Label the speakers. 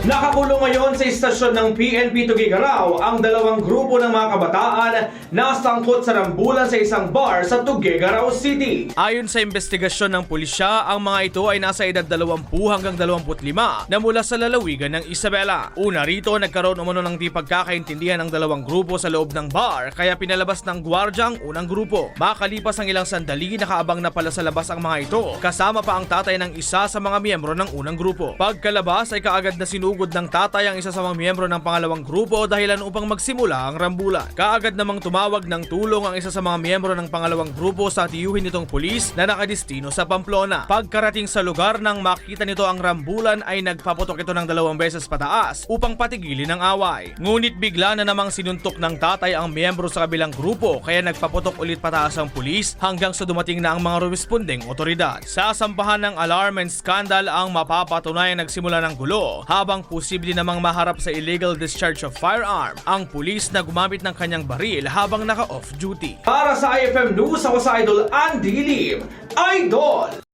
Speaker 1: Nakakulong ngayon sa istasyon ng PNP Tugigaraw ang dalawang grupo ng mga kabataan na sangkot sa rambulan sa isang bar sa Tugigaraw City. Ayon sa investigasyon ng pulisya, ang mga ito ay nasa edad 20 hanggang 25 na mula sa lalawigan ng Isabela. Una rito, nagkaroon umano ng di pagkakaintindihan ng dalawang grupo sa loob ng bar kaya pinalabas ng gwardya ang unang grupo. Makalipas ang ilang sandali, nakaabang na pala sa labas ang mga ito kasama pa ang tatay ng isa sa mga miyembro ng unang grupo. Pagkalabas ay kaagad na sinugod ng tatay ang isa sa mga miyembro ng pangalawang grupo dahilan upang magsimula ang rambulan. Kaagad namang tumawag ng tulong ang isa sa mga miyembro ng pangalawang grupo sa tiyuhin nitong pulis na nakadistino sa Pamplona. Pagkarating sa lugar nang makita nito ang rambulan ay nagpaputok ito ng dalawang beses pataas upang patigilin ang away. Ngunit bigla na namang sinuntok ng tatay ang miyembro sa kabilang grupo kaya nagpaputok ulit pataas ang pulis hanggang sa dumating na ang mga responding otoridad. Sa sampahan ng alarm and scandal ang mapapatunayang nagsimula ng gulo habang posible namang maharap sa illegal discharge of firearm ang pulis na gumamit ng kanyang baril habang naka-off duty. Para sa IFM News, ako sa Idol Andy Lim. Idol!